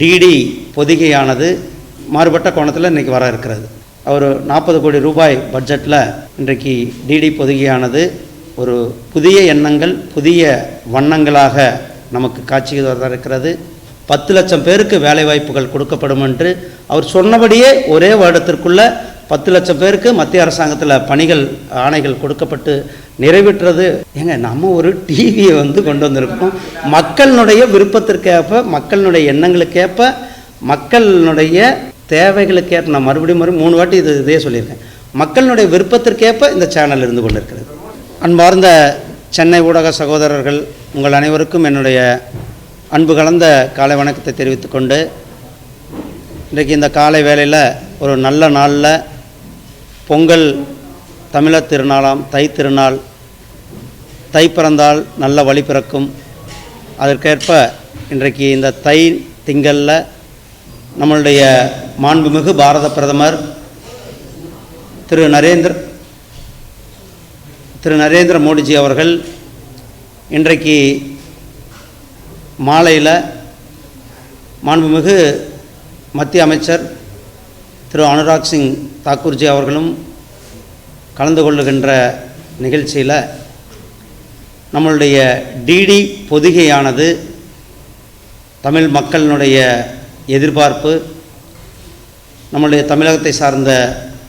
DD பொதிகையானது மாறுபட்ட கோணத்தில் இன்றைக்கி வர இருக்கிறது. அவர் நாற்பது கோடி ரூபாய் பட்ஜெட்டில் இன்றைக்கு டிடி பொதிகையானது ஒரு புதிய எண்ணங்கள் புதிய வண்ணங்களாக நமக்கு காட்சி வர இருக்கிறது. பத்து லட்சம் பேருக்கு வேலைவாய்ப்புகள் கொடுக்கப்படும் என்று அவர் சொன்னபடியே ஒரே வருடத்திற்குள்ளே பத்து லட்சம் பேருக்கு மத்திய அரசாங்கத்தில் பணிகள் ஆணைகள் கொடுக்கப்பட்டு நிறைவேற்றது ஏங்க நம்ம ஒரு டிவியை வந்து கொண்டு வந்திருக்கோம். மக்களினுடைய விருப்பத்திற்கேற்ப மக்களினுடைய எண்ணங்களுக்கேற்ப மக்களினுடைய தேவைகளுக்கேற்ப நான் மறுபடியும் மறுபடியும் மூணு வாட்டி இது இதே சொல்லியிருக்கேன். மக்களினுடைய விருப்பத்திற்கேற்ப இந்த சேனல் இருந்து கொண்டிருக்கிறது. அன்பார்ந்த சென்னை ஊடக சகோதரர்கள் உங்கள் அனைவருக்கும் என்னுடைய அன்பு கலந்த காலை வணக்கத்தை தெரிவித்துக்கொண்டு இன்றைக்கு இந்த காலை வேளையில் ஒரு நல்ல நாளில் பொங்கல் தமிழர் திருநாளாம் தை திருநாள் தை பிறந்தால் நல்ல வழி பிறக்கும். அதற்கேற்ப இன்றைக்கு இந்த தை திங்களில் நம்மளுடைய மாண்புமிகு பாரத பிரதமர் திரு நரேந்திர திரு நரேந்திர மோடிஜி அவர்கள் இன்றைக்கு மாலையில் மாண்புமிகு மத்திய அமைச்சர் திரு அனுராக் சிங் தாக்கூர்ஜி அவர்களும் கலந்து கொள்ளுகின்ற நிகழ்ச்சியில் நம்மளுடைய டிடி பொதிகையானது தமிழ் மக்களினுடைய எதிர்பார்ப்பு நம்மளுடைய தமிழகத்தை சார்ந்த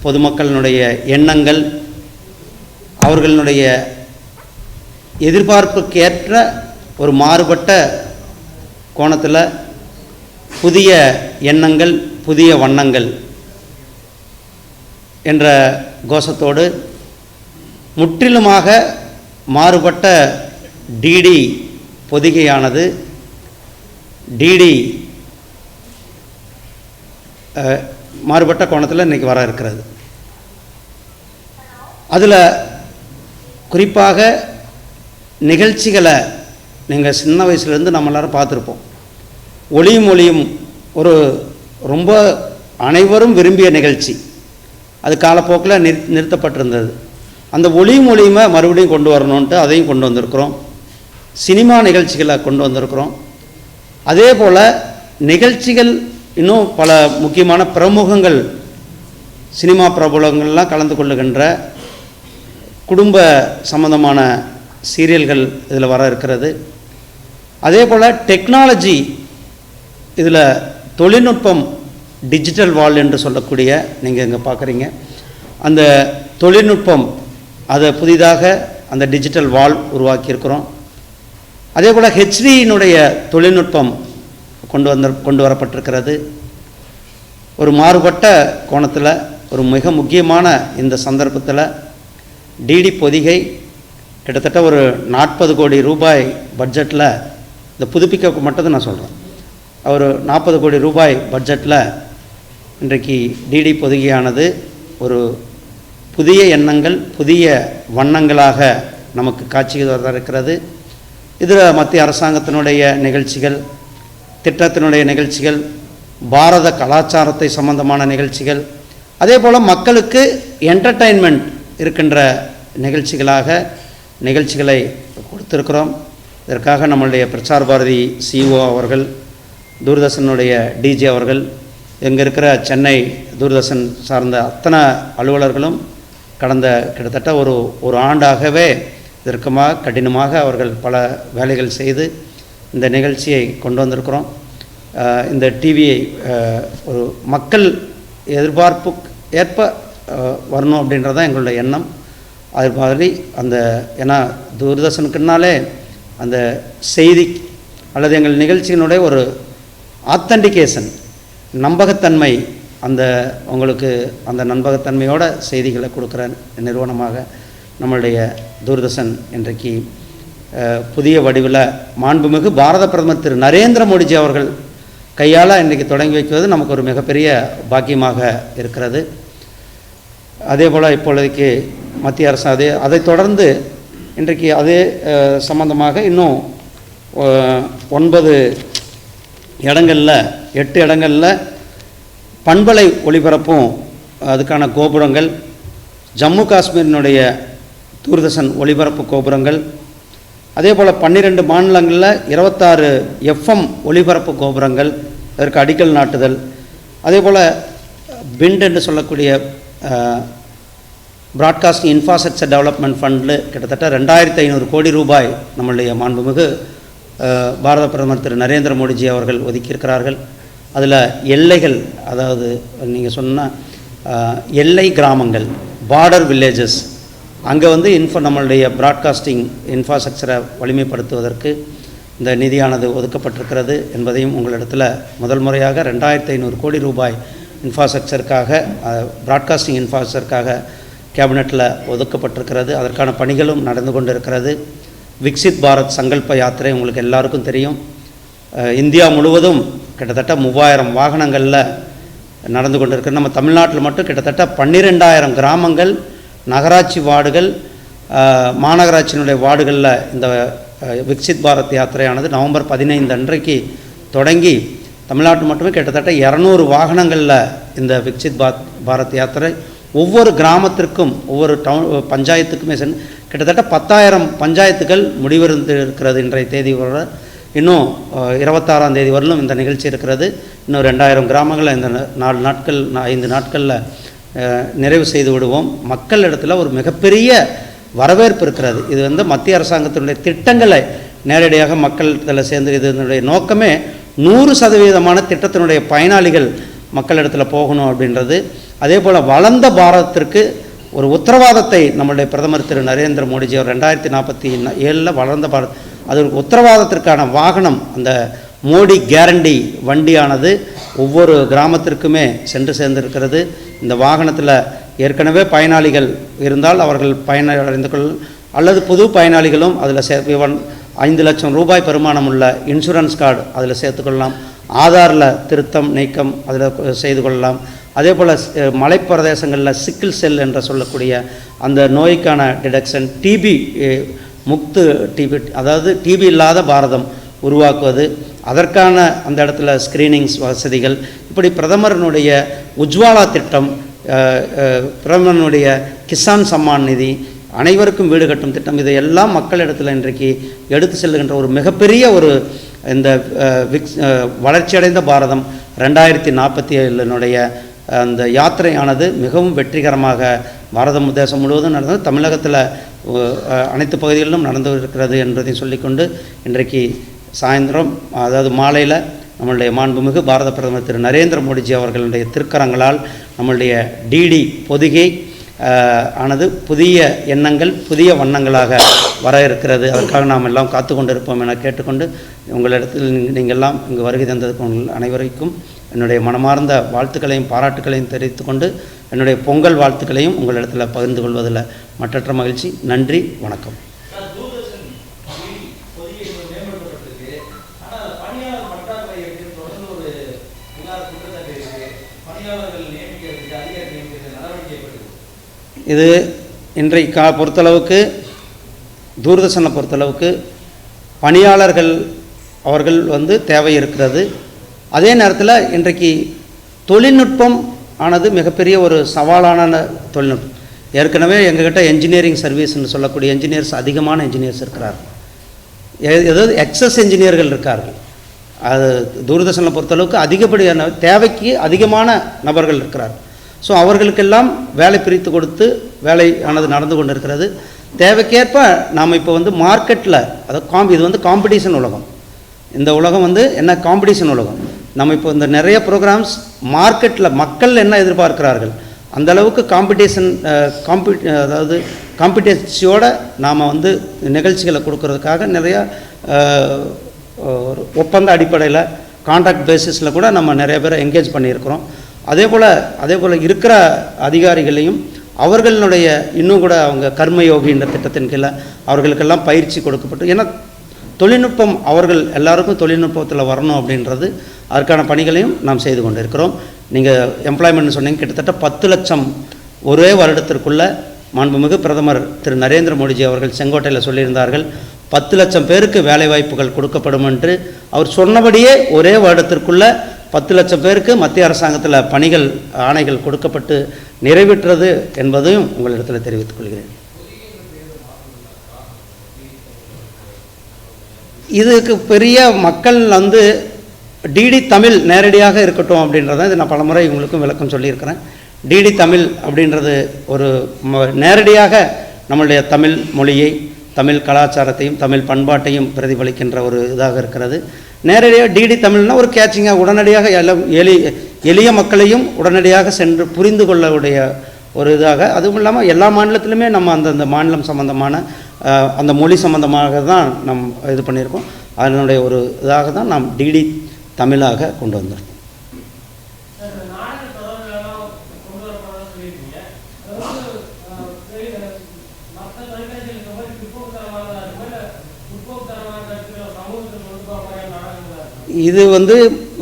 பொதுமக்களினுடைய எண்ணங்கள் அவர்களுடைய எதிர்பார்ப்புக்கேற்ற ஒரு மாறுபட்ட கோணத்தில் புதிய எண்ணங்கள் புதிய வண்ணங்கள் என்ற கோஷத்தோடு முற்றிலுமாக மாறுபட்ட டிடி பொதிகையானது. டிடி மாறுபட்ட கோணத்தில் இன்றைக்கி வர இருக்கிறது. அதில் குறிப்பாக நிகழ்ச்சிகளை நீங்கள் சின்ன வயசுலேருந்து நம்ம எல்லாரும் பார்த்துருப்போம். ஒளியும் ஒளியும் ஒரு ரொம்ப அனைவரும் விரும்பிய நிகழ்ச்சி. அது காலப்போக்கில் நிறு நிறுத்தப்பட்டிருந்தது. அந்த ஒளி மூலியமாக மறுபடியும் கொண்டு வரணுன்ட்டு அதையும் கொண்டு வந்திருக்கிறோம். சினிமா நிகழ்ச்சிகளை கொண்டு வந்திருக்கிறோம். அதே போல் நிகழ்ச்சிகள் இன்னும் பல முக்கியமான பிரமுகங்கள் சினிமா பிரபலங்கள்லாம் கலந்து கொள்ளுகின்ற குடும்ப சம்பந்தமான சீரியல்கள் இதில் வர இருக்கிறது. அதே போல் டெக்னாலஜி இதில் தொழில்நுட்பம் டிஜிட்டல் வால் என்று சொல்லக்கூடிய நீங்கள் இங்கே பார்க்குறீங்க. அந்த தொழில்நுட்பம் அதை புதிதாக அந்த டிஜிட்டல் வால் உருவாக்கியிருக்கிறோம். அதே போல் ஹெச்டியினுடைய தொழில்நுட்பம் கொண்டு வந்த கொண்டு வரப்பட்டிருக்கிறது. ஒரு மாறுபட்ட கோணத்தில் ஒரு மிக முக்கியமான இந்த சந்தர்ப்பத்தில் டிடி பொதிகை கிட்டத்தட்ட ஒரு நாற்பது கோடி ரூபாய் பட்ஜெட்டில் இந்த புதுப்பிக்க மட்டும் நான் சொல்கிறேன் ஒரு நாற்பது கோடி ரூபாய் பட்ஜெட்டில் இன்றைக்கு டிடி பொதிகையானது ஒரு புதிய எண்ணங்கள் புதிய வண்ணங்களாக நமக்கு காட்சி வர இருக்கிறது. இதில் மத்திய அரசாங்கத்தினுடைய நிகழ்ச்சிகள் திட்டத்தினுடைய நிகழ்ச்சிகள் பாரத கலாச்சாரத்தை சம்பந்தமான நிகழ்ச்சிகள் அதே போல் மக்களுக்கு என்டர்டைன்மெண்ட் இருக்கின்ற நிகழ்ச்சிகளாக நிகழ்ச்சிகளை கொடுத்துருக்கிறோம். இதற்காக நம்மளுடைய பிரச்சார் பாரதி சிஓ அவர்கள் தூர்தர்ஷனுடைய டிஜி அவர்கள் இங்கே இருக்கிற சென்னை தூர்தர்ஷன் சார்ந்த அத்தனை அலுவலர்களும் கடந்த கிட்டத்தட்ட ஒரு ஒரு ஆண்டாகவே இறுக்கமாக கடினமாக அவர்கள் பல வேலைகள் செய்து இந்த நிகழ்ச்சியை கொண்டு வந்திருக்கிறோம். இந்த டிவியை ஒரு மக்கள் எதிர்பார்ப்பு ஏற்ப வரணும் அப்படின்றது தான் எங்களுடைய எண்ணம். அது மாதிரி அந்த ஏன்னா தூர்தர்ஷனுக்குனாலே அந்த செய்தி அல்லது எங்கள் நிகழ்ச்சியினுடைய ஒரு ஆத்தன்டிகேஷன் நம்பகத்தன்மை அந்த உங்களுக்கு அந்த நம்பகத்தன்மையோட செய்திகளை கொடுக்குற நிறுவனமாக நம்மளுடைய தூர்தர்ஷன் இன்றைக்கு புதிய வடிவில் மாண்புமிகு பாரத பிரதமர் திரு நரேந்திர மோடிஜி அவர்கள் கையால் இன்றைக்கி தொடங்கி வைக்கிறது நமக்கு ஒரு மிகப்பெரிய பாக்கியமாக இருக்கிறது. அதே போல் இப்பொழுதைக்கு மத்திய அரசு அதே அதைத் தொடர்ந்து இன்றைக்கு அதே சம்பந்தமாக இன்னும் ஒன்பது இடங்களில் எட்டு இடங்களில் பண்பலை ஒளிபரப்பும் அதுக்கான கோபுரங்கள் ஜம்மு காஷ்மீரினுடைய தூர்தர்ஷன் ஒளிபரப்பு கோபுரங்கள் அதே போல் பன்னிரெண்டு மாநிலங்களில் இருபத்தாறு எஃப்எம் ஒளிபரப்பு கோபுரங்கள் அதற்கு அடிக்கல் நாட்டுதல் அதே போல் பிண்ட் என்று சொல்லக்கூடிய ப்ராட்காஸ்டிங் இன்ஃப்ராஸ்ட்ரக்சர் டெவலப்மெண்ட் ஃபண்டில் கிட்டத்தட்ட ரெண்டாயிரத்தி ஐநூறு கோடி ரூபாய் நம்மளுடைய மாண்புமிகு பாரத பிரதமர் திரு நரேந்திர மோடிஜி அவர்கள் ஒதுக்கியிருக்கிறார்கள். அதில் எல்லைகள் அதாவது நீங்கள் சொன்ன எல்லை கிராமங்கள் பார்டர் வில்லேஜஸ் அங்கே வந்து இன்ஃபோ நம்மளுடைய ப்ராட்காஸ்டிங் இன்ஃப்ராஸ்ட்ரக்சரை வலிமைப்படுத்துவதற்கு இந்த நிதியானது ஒதுக்கப்பட்டிருக்கிறது என்பதையும் உங்களிடத்தில் முதல் முறையாக ரெண்டாயிரத்தி ஐநூறு கோடி ரூபாய் இன்ஃப்ராஸ்ட்ரக்சருக்காக ப்ராட்காஸ்டிங் இன்ஃப்ராஸ்ட்ரக்சருக்காக கேபினெட்டில் ஒதுக்கப்பட்டிருக்கிறது. அதற்கான பணிகளும் நடந்து கொண்டிருக்கிறது. விக்சித் பாரத் சங்கல்ப யாத்திரை உங்களுக்கு எல்லாருக்கும் தெரியும். இந்தியா முழுவதும் கிட்டத்தட்ட மூவாயிரம் வாகனங்களில் நடந்து கொண்டிருக்கு. நம்ம தமிழ்நாட்டில் மட்டும் கிட்டத்தட்ட பன்னிரெண்டாயிரம் கிராமங்கள் நகராட்சி வார்டுகள் மாநகராட்சியினுடைய வார்டுகளில் இந்த விக்சித் பாரத் யாத்திரையானது நவம்பர் பதினைந்து அன்றைக்கு தொடங்கி தமிழ்நாட்டு மட்டுமே கிட்டத்தட்ட இரநூறு வாகனங்களில் இந்த விக்சித் பாத் பாரத் யாத்திரை ஒவ்வொரு கிராமத்திற்கும் ஒவ்வொரு டவுன் பஞ்சாயத்துக்குமே சென்று கிட்டத்தட்ட பத்தாயிரம் பஞ்சாயத்துகள் முடிவிருந்து இருக்கிறது இன்றைய தேதி வர இன்னும் இருபத்தாறாம் தேதி வரலும் இந்த நிகழ்ச்சி இருக்கிறது. இன்னும் ரெண்டாயிரம் கிராமங்களை இந்த நாலு நாட்கள் ஐந்து நாட்களில் நிறைவு செய்து விடுவோம். மக்கள் இடத்துல ஒரு மிகப்பெரிய வரவேற்பு இருக்கிறது. இது வந்து மத்திய அரசாங்கத்தினுடைய திட்டங்களை நேரடியாக மக்கள் இதில் சேர்ந்து இதனுடைய நோக்கமே நூறு சதவீதமான திட்டத்தினுடைய பயனாளிகள் மக்களிடத்தில் போகணும் அப்படின்றது. அதே போல் வளர்ந்த பாரதத்திற்கு ஒரு உத்தரவாதத்தை நம்மளுடைய பிரதமர் திரு நரேந்திர மோடிஜி அவர் ரெண்டாயிரத்தி நாற்பத்தி ஏழில் வளர்ந்த பாரத் அது உத்தரவாதத்திற்கான வாகனம். அந்த மோடி கேரண்டி வண்டியானது ஒவ்வொரு கிராமத்திற்குமே சென்று சேர்ந்திருக்கிறது. இந்த வாகனத்தில் ஏற்கனவே பயனாளிகள் இருந்தால் அவர்கள் பயனடைந்து கொள் அல்லது புது பயனாளிகளும் அதில் சே ஐந்து லட்சம் ரூபாய் பெருமானம் உள்ள இன்சூரன்ஸ் கார்டு அதில் சேர்த்துக்கொள்ளலாம் ஆதாரில் திருத்தம் நீக்கம் அதில் செய்து கொள்ளலாம். அதே போல் மலைப்பிரதேசங்களில் சிக்கிள் செல் என்று சொல்லக்கூடிய அந்த நோய்க்கான டிடக்ஷன் டிபி முக்து டிபி அதாவது டிபி இல்லாத பாரதம் உருவாக்குவது அதற்கான அந்த இடத்துல ஸ்க்ரீனிங்ஸ் வசதிகள். இப்படி பிரதமரனுடைய உஜ்வாலா திட்டம் பிரதமரனுடைய கிசான் சம்மான் நிதி அனைவருக்கும் வீடு கட்டும் திட்டம் இதையெல்லாம் மக்களிடத்தில் இன்றைக்கு எடுத்து செல்லுகின்ற ஒரு மிகப்பெரிய ஒரு இந்த விக்ஸ் வளர்ச்சியடைந்த பாரதம் ரெண்டாயிரத்தி நாற்பத்தி ஏழினுடைய அந்த யாத்திரையானது மிகவும் வெற்றிகரமாக பாரத தேசம் முழுவதும் நடந்தது. தமிழகத்தில் அனைத்து பகுதிகளிலும் நடந்து இருக்கிறது என்பதை சொல்லிக்கொண்டு இன்றைக்கு சாயந்தரம் அதாவது மாலையில் நம்மளுடைய மாண்புமிகு பாரத பிரதமர் திரு நரேந்திர மோடிஜி அவர்களுடைய திருக்கரங்களால் நம்மளுடைய டிடி பொதிகை ஆனது புதிய எண்ணங்கள் புதிய வண்ணங்களாக வர இருக்கிறது. அதற்காக நாம் எல்லாம் காத்து கொண்டிருப்போம் என கேட்டுக்கொண்டு உங்களிடத்தில் நீங்கள்லாம் நீங்கள் எல்லாம் இங்கு வருகை தந்ததுக்கு உங்கள் அனைவருக்கும் என்னுடைய மனமார்ந்த வாழ்த்துக்களையும் பாராட்டுக்களையும் தெரிவித்துக்கொண்டு என்னுடைய பொங்கல் வாழ்த்துக்களையும் உங்களிடத்தில் பகிர்ந்து கொள்வதில் மற்றற்ற மகிழ்ச்சி. நன்றி வணக்கம். இது இன்றைக்கு பொறுத்தளவுக்கு தூர்தர்ஷனை பொறுத்தளவுக்கு பணியாளர்கள் அவர்கள் வந்து தேவை இருக்கிறது அதே நேரத்தில் இன்றைக்கு தொழில்நுட்பம் ஆனது மிகப்பெரிய ஒரு சவாலான தொழில்நுட்பம். ஏற்கனவே எங்ககிட்ட என்ஜினியரிங் சர்வீஸ்னு சொல்லக்கூடிய என்ஜினியர்ஸ் அதிகமான என்ஜினியர்ஸ் இருக்கிறார்கள் ஏதாவது எக்ஸஸ் என்ஜினியர்கள் இருக்கார்கள். அது தூர்தர்ஷனை பொறுத்தளவுக்கு அதிகப்படியான தேவைக்கு அதிகமான நபர்கள் இருக்கிறார். ஸோ அவர்களுக்கெல்லாம் வேலை பிரித்து கொடுத்து வேலை ஆனது நடந்து கொண்டிருக்கிறது. தேவைக்கேற்ப நாம் இப்போ வந்து மார்க்கெட்டில் அதாவது காம் இது வந்து காம்படிஷன் உலகம். இந்த உலகம் வந்து என்ன காம்படிஷன் உலகம்? நம்ம இப்போ இந்த நிறைய ப்ரோக்ராம்ஸ் மார்க்கெட்டில் மக்கள் என்ன எதிர்பார்க்கிறார்கள்? அந்த அளவுக்கு காம்படிஷன் காம்பி அதாவது காம்படிஷியோடு நாம் வந்து நிகழ்ச்சிகளை கொடுக்கறதுக்காக நிறையா ஒரு ஒப்பந்த அடிப்படையில் கான்ட்ராக்ட் பேசிஸில் கூட நம்ம நிறைய பேரை என்கேஜ் பண்ணியிருக்கிறோம். அதே போல் அதே போல் இருக்கிற அதிகாரிகளையும் அவர்களுடைய இன்னும் கூட அவங்க கர்மயோகின்ற திட்டத்தின் கீழே அவர்களுக்கெல்லாம் பயிற்சி கொடுக்கப்பட்டு ஏன்னா தொழில்நுட்பம் அவர்கள் எல்லாருக்கும் தொழில்நுட்பத்தில் வரணும் அப்படின்றது அதற்கான பணிகளையும் நாம் செய்து கொண்டிருக்கிறோம். நீங்கள் எம்ப்ளாய்மெண்ட் சொன்னீங்க கிட்டத்தட்ட பத்து லட்சம் ஒரே வருடத்திற்குள்ளே மாண்புமிகு பிரதமர் திரு நரேந்திர மோடிஜி அவர்கள் செங்கோட்டையில் சொல்லியிருந்தார்கள் பத்து லட்சம் பேருக்கு வேலைவாய்ப்புகள் கொடுக்கப்படும் என்று. அவர் சொன்னபடியே ஒரே வருடத்திற்குள்ளே பத்து லட்சம் பேருக்கு மத்திய அரசாங்கத்தில் பணிகள் ஆணைகள் கொடுக்கப்பட்டு நிறைவேற்றது என்பதையும் உங்களிடத்தில் தெரிவித்துக் கொள்கிறேன். இதுக்கு பெரிய மக்கள் வந்து டிடி தமிழ் நேரடியாக இருக்கட்டும் அப்படின்றத இது நான் பலமுறை உங்களுக்கும் விளக்கம் சொல்லியிருக்கிறேன். டிடி தமிழ் அப்படின்றது ஒரு நேரடியாக நம்மளுடைய தமிழ் மொழியை தமிழ் கலாச்சாரத்தையும் தமிழ் பண்பாட்டையும் பிரதிபலிக்கின்ற ஒரு இதாக இருக்கிறது. நேரடியாக டிடி தமிழ்னா ஒரு கேச்சிங்காக உடனடியாக எல்லாம் எளி எளிய மக்களையும் உடனடியாக சென்று புரிந்து கொள்ளக்கூடிய ஒரு இதாக. அதுவும் இல்லாமல் எல்லா மாநிலத்திலுமே நம்ம அந்தந்த மாநிலம் சம்பந்தமான அந்த மொழி சம்பந்தமாக தான் நம் இது பண்ணியிருக்கோம். அதனுடைய ஒரு இதாக தான் நாம் டிடி தமிழாக கொண்டு வந்திருக்கோம் சார், இந்த நாடக தொடர்களெல்லாம் கொண்டு வரப்போறதா சொல்லியிருக்கீங்க. அது வந்து, அஹ், வெளியில மத்த தொலைக்காட்சியில் இருக்க மாதிரி பிற்போக்குத்தனமானதா இருக்குமா? இல்ல முற்போக்குத்தனமான கருத்துக்களை சமூகத்துக்கு கொண்டு போற மாதிரியான நாடகங்களா இருக்குமா? இது வந்து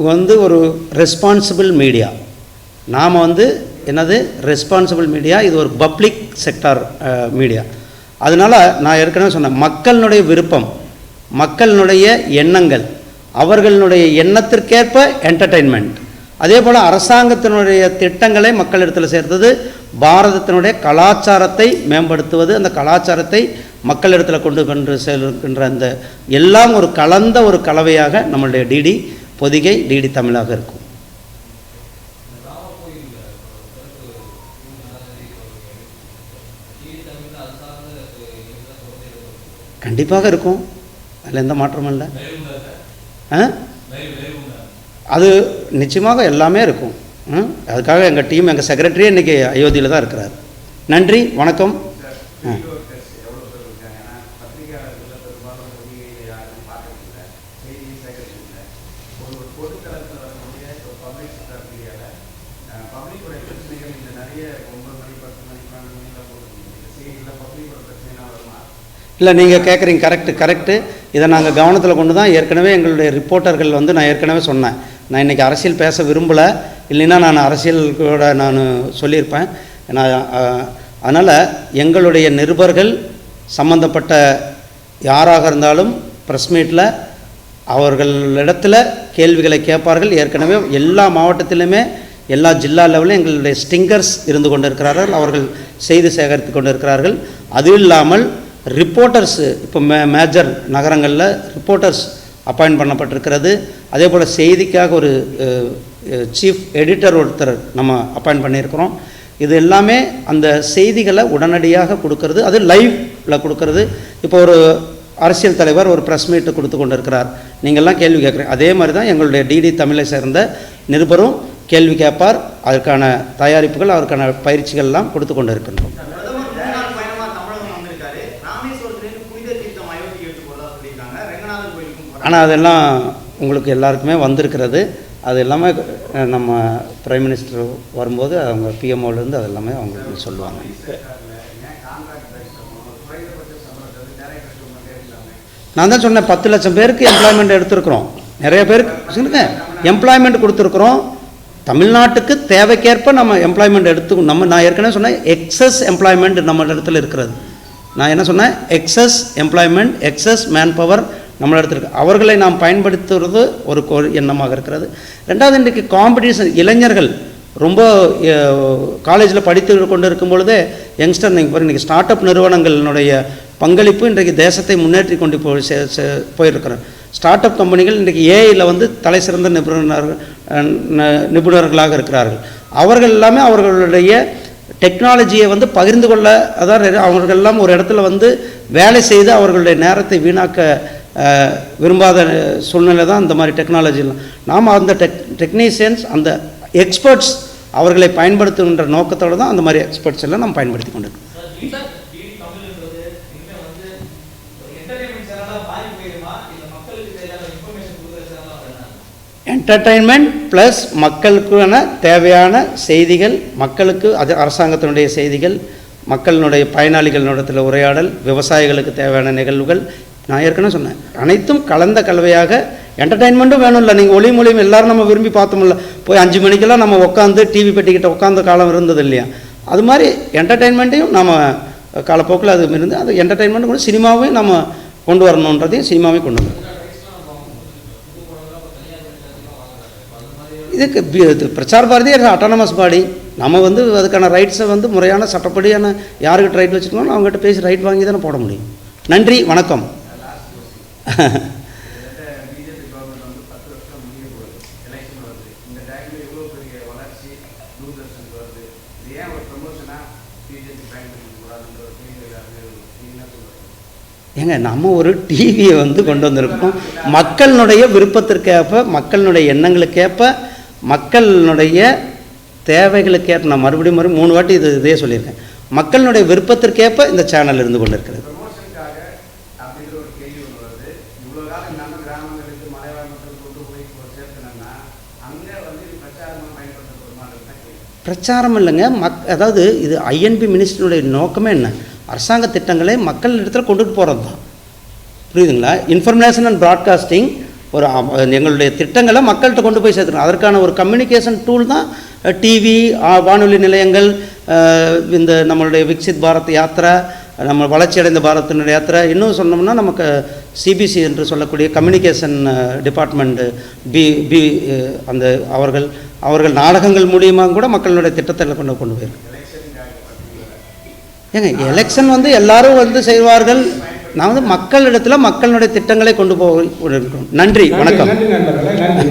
வந்து ஒரு ரெஸ்பான்சிபிள் மீடியா நாம் வந்து என்னது? ரெஸ்பான்சிபிள் மீடியா இது ஒரு பப்ளிக் செக்டார் மீடியா அதனால் நான் ஏற்கனவே சொன்னேன் மக்களினுடைய விருப்பம் மக்களினுடைய எண்ணங்கள் அவர்களுடைய எண்ணத்திற்கேற்ப என்டர்டெயின்மெண்ட் அதே போல் அரசாங்கத்தினுடைய திட்டங்களை மக்களிடத்தில் சேர்த்தது பாரதத்தினுடைய கலாச்சாரத்தை மேம்படுத்துவது அந்த கலாச்சாரத்தை மக்களிடத்தில் கொண்டு கொண்டு செல்கின்ற அந்த எல்லாம் ஒரு கலந்த ஒரு கலவையாக நம்மளுடைய டிடி பொதிகை டிடி தமிழாக இருக்கும். கண்டிப்பாக இருக்கும். அதில் எந்த மாற்றமும் இல்லை. அது நிச்சயமாக எல்லாமே இருக்கும். அதுக்காக எங்கள் டீம் எங்கள் செக்ரட்டரியே இன்றைக்கி அயோத்தியில் தான் இருக்கிறார். நன்றி வணக்கம். ஆ. செய்தி ஒரு பொதுத்தளத்தில் வரக்கூடிய ஒரு பப்ளிக் மீடியாவில் பப்ளிக்கோட பிரச்சனைகள் இந்த நிறைய ஒன்பது மணி பத்து மணி பன்னெண்டு போட்டுருக்கீங்க இந்த செய்தியில் பப்ளிக்கோட பிரச்சனைலாம் வருமா இல்லை நீங்கள் கேட்குறீங்க கரெக்டு கரெக்டு இதை நாங்கள் கவனத்தில் கொண்டு தான் ஏற்கனவே எங்களுடைய ரிப்போர்ட்டர்கள் வந்து நான் ஏற்கனவே சொன்னேன். நான் இன்றைக்கி அரசியல் பேச விரும்பலை. இல்லைன்னா நான் அரசியல் கூட நான் சொல்லியிருப்பேன். நான் அதனால் எங்களுடைய நிருபர்கள் சம்மந்தப்பட்ட யாராக இருந்தாலும் ப்ரெஸ் மீட்டில் அவர்களிடத்தில் கேள்விகளை கேட்பார்கள். ஏற்கனவே எல்லா மாவட்டத்திலுமே எல்லா ஜில்லா லெவலிலும் எங்களுடைய ஸ்டிங்கர்ஸ் இருந்து கொண்டிருக்கிறார்கள். அவர்கள் செய்தி சேகரித்து கொண்டிருக்கிறார்கள். அது இல்லாமல் ரிப்போர்ட்டர்ஸு இப்போ மே மேஜர் நகரங்களில் ரிப்போர்ட்டர்ஸ் அப்பாயின்ட் பண்ணப்பட்டிருக்கிறது. அதே போல் செய்திக்காக ஒரு சீஃப் எடிட்டர் ஒருத்தர் நம்ம அப்பாயின்ட் பண்ணியிருக்கிறோம். இது எல்லாமே அந்த செய்திகளை உடனடியாக கொடுக்கறது. அது லைவில் கொடுக்கறது. இப்போ ஒரு அரசியல் தலைவர் ஒரு ப்ரெஸ் மீட்டு கொடுத்து கொண்டு இருக்கிறார் நீங்கள்லாம் கேள்வி கேட்குறீங்க அதே மாதிரி தான் எங்களுடைய டிடி தமிழை சேர்ந்த நிருபரும் கேள்வி கேட்பார். அதற்கான தயாரிப்புகள் அதற்கான பயிற்சிகள்லாம் கொடுத்து கொண்டு இருக்கின்றோம் ஆனால் அதெல்லாம் உங்களுக்கு எல்லாருக்குமே வந்திருக்கிறது. அது எல்லாமே நம்ம பிரைம் மினிஸ்டர் வரும்போது அவங்க பிஎம்ஓலேருந்து அது எல்லாமே அவங்களுக்கு சொல்லுவாங்க. நான் தான் சொன்னேன் பத்து லட்சம் பேருக்கு எம்ப்ளாய்மெண்ட் எடுத்திருக்கிறோம். நிறைய பேருக்கு சொல்லுங்க எம்ப்ளாய்மெண்ட் கொடுத்துருக்குறோம். தமிழ்நாட்டுக்கு தேவைக்கேற்ப நம்ம எம்ப்ளாய்மெண்ட் எடுத்து நம்ம நான் ஏற்கனவே சொன்னேன் எக்ஸஸ் எம்ப்ளாய்மெண்ட் நம்ம இடத்துல இருக்கிறது. நான் என்ன சொன்னேன்? Excess employment excess man power நம்ம இடத்துல அவர்களை நாம் பயன்படுத்துவது ஒரு எண்ணமாக இருக்கிறது. ரெண்டாவது இன்றைக்கு காம்படிஷன் இளைஞர்கள் ரொம்ப காலேஜில் படித்து கொண்டு இருக்கும் பொழுதே யங்ஸ்டர் நீங்கள் பாருங்க இன்றைக்கி ஸ்டார்ட் அப் நிறுவனங்களினுடைய பங்களிப்பு இன்றைக்கு தேசத்தை முன்னேற்றி கொண்டு போய் சே சே- போயிருக்கிறோம் ஸ்டார்ட் அப் கம்பெனிகள் இன்றைக்கு ஏஐயில் வந்து தலை சிறந்த நிபுணர்கள் ந- நிபுணர்களாக இருக்கிறார்கள். அவர்கள் எல்லாமே அவர்களுடைய டெக்னாலஜியை வந்து பகிர்ந்து கொள்ள அதாவது அவர்கள் எல்லாம் ஒரு இடத்துல வந்து வேலை செய்து அவர்களுடைய நேரத்தை வீணாக்க விரும்பாத சூழ்நிலை தான் இந்த மாதிரி டெக்னாலஜிலாம் நாம் அந்த டெக் டெக்னீஷியன்ஸ் அந்த எக்ஸ்பர்ட்ஸ் அவர்களை பயன்படுத்துகின்ற நோக்கத்தோடு தான் அந்த மாதிரி எக்ஸ்பர்ட்ஸ் எல்லாம் நம்ம பயன்படுத்தி கொண்டிருக்கோம் சார், டிடி டிடி தமிழ்ன்றது இனிமே வந்து ஒரு entertainment channel ஆ மாறி போயிருமா? இல்ல மக்களுக்கு தேவையான information கொடுக்குற channel ஆ வேணாமா? என்டர்டைன்மெண்ட் ப்ளஸ் மக்களுக்கான தேவையான செய்திகள் மக்களுக்கு அது அரசாங்கத்தினுடைய செய்திகள் மக்களினுடைய பயனாளிகளிடத்தில் உரையாடல் விவசாயிகளுக்கு தேவையான நிகழ்வுகள். நான் ஏற்கனவே சொன்னேன். அனைத்தும் கலந்த கலவையாக என்டர்டைன்மெண்ட்டும் வேணும் இல்லை நீங்கள் ஒளி மொழியும் எல்லாரும் நம்ம விரும்பி பார்த்தோம்ல போய் அஞ்சு மணிக்கெல்லாம் நம்ம உட்காந்து டிவி பெட்டிக்கிட்ட உட்காந்து காலம் இருந்தது இல்லையா? அது மாதிரி என்டர்டைன்மெண்ட்டையும் நம்ம காலப்போக்கில் அது இருந்து அது என்டர்டைன்மெண்ட் கூட சினிமாவையும் நம்ம கொண்டு வரணுன்றதையும் சினிமாவையும் கொண்டு வரணும் இதுக்கு பி- பிரச்சார் பாரதி அட்டானமஸ் பாடி நம்ம வந்து அதுக்கான ரைட்ஸை வந்து முறையான சட்டப்படியான யாருக்கிட்ட ரைட் வச்சுருக்கோம் அவங்ககிட்ட பேசி ரைட் வாங்கி தானே போட முடியும். நன்றி வணக்கம். ஏங்க நம்ம ஒரு டிவியை வந்து கொண்டு வந்திருக்கோம். மக்களினுடைய விருப்பத்திற்கேற்ப மக்களினுடைய எண்ணங்களுக்கேற்ப மக்களினுடைய தேவைகளுக்கேற்ப நான் மறுபடியும் மறுபடியும் மூணு வாட்டி இது இதே சொல்லியிருக்கேன். மக்களினுடைய விருப்பத்திற்கேற்ப இந்த சேனல் இருந்து கொண்டு கேள்வி. பிரச்சாரம் இல்லைங்க. மக் அதாவது இது ஐஎன்பி மினிஸ்டருடைய நோக்கமே என்ன? அரசாங்க திட்டங்களை மக்கள் இடத்துல கொண்டுட்டு போகிறது தான் புரியுதுங்களா? இன்ஃபர்மேஷன் அண்ட் ப்ராட்காஸ்டிங் ஒரு எங்களுடைய திட்டங்களை மக்கள்கிட்ட கொண்டு போய் சேர்த்துக்கணும். அதற்கான ஒரு கம்யூனிகேஷன் டூல் தான் டிவி வானொலி நிலையங்கள் இந்த நம்மளுடைய விக்சித் பாரத் யாத்திரை நம்ம வளர்ச்சியடைந்த பாரத்தினுடைய யாத்திரை. இன்னும் சொன்னோம்னா நமக்கு சிபிசி என்று சொல்லக்கூடிய கம்யூனிகேஷன் டிபார்ட்மெண்ட் பி பி அந்த அவர்கள் அவர்கள் நாடகங்கள் மூலியமாக கூட மக்களுடைய திட்டத்தை கொண்டு கொண்டு போயிருக்கு ஏங்க எலெக்ஷன் வந்து எல்லாரும் வந்து செய்வார்கள். நான் வந்து மக்களிடத்துல மக்களுடைய திட்டங்களை கொண்டு போக நன்றி வணக்கம். நன்றி நன்றி.